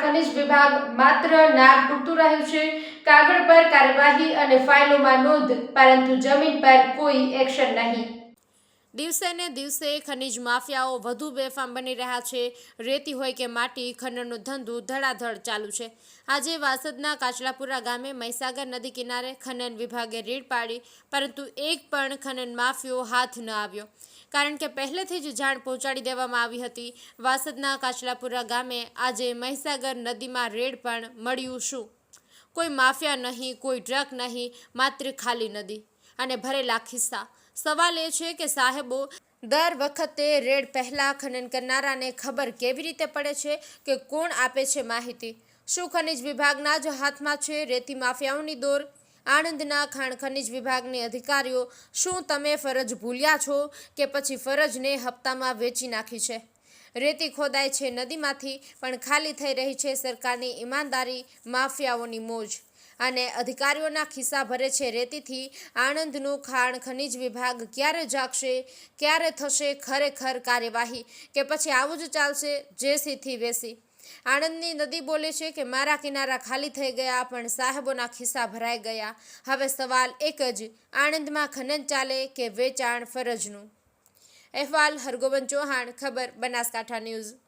ખનિજ વિભાગ માત્ર નામ પૂરતું રહ્યું છે. કાગળ પર કાર્યવાહી અને ફાઇલોમાં નોંધ, પરંતુ જમીન પર કોઈ એક્શન નહીં. દિવસે ને દિવસે ખનીજ માફિયાઓ વધુ બેફામ બની રહ્યા છે. રેતી હોય કે માટી, ખનનનો ધંધો ધડાધડ ચાલુ છે. આજે વાસદના કાચલાપુરા ગામે મહીસાગર નદી કિનારે ખનન વિભાગે રેડ પાડી, પરંતુ એક પણ ખનન માફિયો હાથ ન આવ્યો. કારણ કે પહેલેથી જ જાણ પહોંચાડી દેવામાં આવી હતી. વાસદના કાચલાપુરા ગામે આજે મહીસાગર નદીમાં રેડ પણ મળ્યું શું? કોઈ માફિયા નહીં, કોઈ ડ્રગ નહીં, માત્ર ખાલી નદી. અને ભરેલા ખિસ્સા. સવાલ એ છે કે સાહેબો, દર વખતે રેડ પહેલાં ખનન કરનારાને ખબર કેવી રીતે પડે છે કે કોણ આપે છે માહિતી? શું ખનિજ વિભાગના જ હાથમાં છે રેતી માફિયાઓની દોર? આણંદના ખાણ ખનિજ વિભાગની અધિકારીઓ, શું તમે ફરજ ભૂલ્યા છો કે પછી ફરજને હપ્તામાં વેચી નાખી છે? રેતી ખોદાય છે નદીમાંથી, પણ ખાલી થઈ રહી છે સરકારની ઈમાનદારી માફિયાઓની મોજ. અને અધિકારીઓના ખિસ્સા ભરે છે. રેતીથી આણંદનું ખાણ ખનિજ વિભાગ ક્યારે જાગશે, ક્યારે થશે, ખરેખર કાર્યવાહી? કે પછી આવું જ ચાલશે? જેસીથી વેસી. આણંદની નદી બોલે છે કે મારા કિનારા ખાલી થઈ ગયા પણ સાહેબોના ખિસ્સા ભરાઈ ગયા. હવે સવાલ એક જ, આણંદમાં ખનન ચાલે કે વેચાણ ફરજનું? અહેવાલ હરગોબન ચૌહાણ, ખબર, બનાસકાંઠા ન્યૂઝ.